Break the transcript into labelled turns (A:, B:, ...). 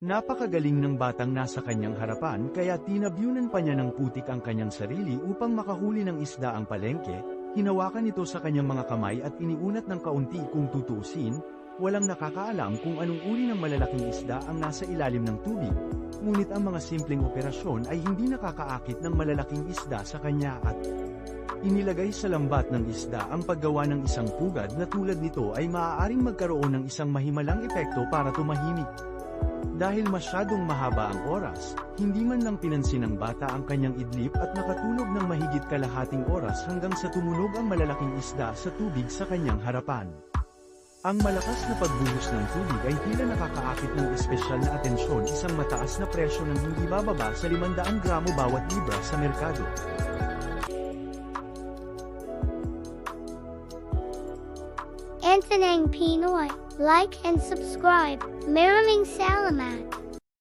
A: Napakagaling ng batang nasa kanyang harapan kaya tinabyunan pa niya ng putik ang kanyang sarili upang makahuli ng isda ang palengke, hinawakan ito sa kanyang mga kamay at iniunat ng kaunti. Kung tutuusin, walang nakakaalam kung anong uri ng malalaking isda ang nasa ilalim ng tubig, ngunit ang mga simpleng operasyon ay hindi nakakaakit ng malalaking isda sa kanya at Inilagay sa lambat ng isda ang paggawa ng isang pugad na tulad nito ay maaaring magkaroon ng isang mahimalang epekto para tumahimik. Dahil masyadong mahaba ang oras, hindi man lang pinansin ng bata ang kanyang idlip at nakatulog ng mahigit kalahating oras hanggang sa tumunog ang malalaking isda sa tubig sa kanyang harapan. Ang malakas na pagbuhos ng tubig ay tila nakakaakit ng espesyal na atensyon isang mataas na presyo ng hindi bababa sa 500 gramo bawat libra sa merkado.
B: Antonang Pinoy, like and subscribe. Maraming salamat.